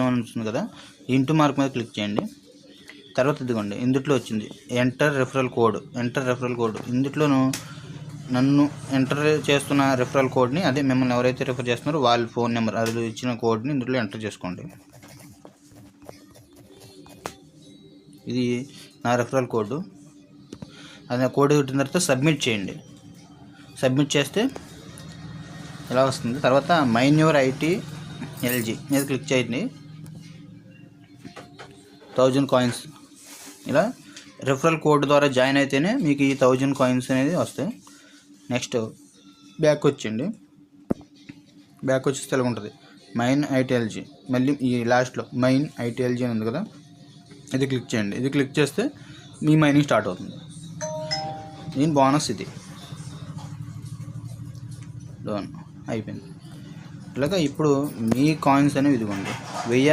అని ఉంటుంది కదా? ఇంటూ మార్క్ మీద క్లిక్ చేయండి. తర్వాత ఇదిగోండి ఇందుట్లో వచ్చింది. Enter referral code enter referral code ఇందుట్లోను నన్ను ఎంటర్ చేస్తున్న రెఫరల్ కోడ్ని అదే మిమ్మల్ని ఎవరైతే రెఫర్ చేస్తున్నారో వాళ్ళ ఫోన్ నెంబర్ అది ఇచ్చిన కోడ్ని ఇందులో ఎంటర్ చేసుకోండి. ఇది నా రెఫరల్ కోడ్ అది కోడ్ పెట్టిన తర్వాత సబ్మిట్ చేయండి. సబ్మిట్ చేస్తే ఇలా వస్తుంది? తర్వాత మైన్యూర్ ఐటీ ఎల్జీ మీద క్లిక్ చేయండి. Thousand coins. ఇలా రెఫరల్ కోడ్ ద్వారా జాయిన్ అయితేనే మీకు ఈ థౌజండ్ కాయిన్స్ అనేది వస్తాయి. నెక్స్ట్ బ్యాక్ వచ్చండి బ్యాక్ వచ్చి ఇలా ఉంటుంది. మైన్ ఐటీఎల్జీ మళ్ళీ ఈ లాస్ట్లో మైన్ ఐటీఎల్జీ అని ఉంది కదా ఇది క్లిక్ చేయండి. ఇది క్లిక్ చేస్తే మీ మైనింగ్ స్టార్ట్ అవుతుంది. దీని బోనస్ ఇది. డోన్ అయిపోయింది. ఇలాగా ఇప్పుడు మీ కాయిన్స్ అనేవి ఇదిగోండి. వెయ్యి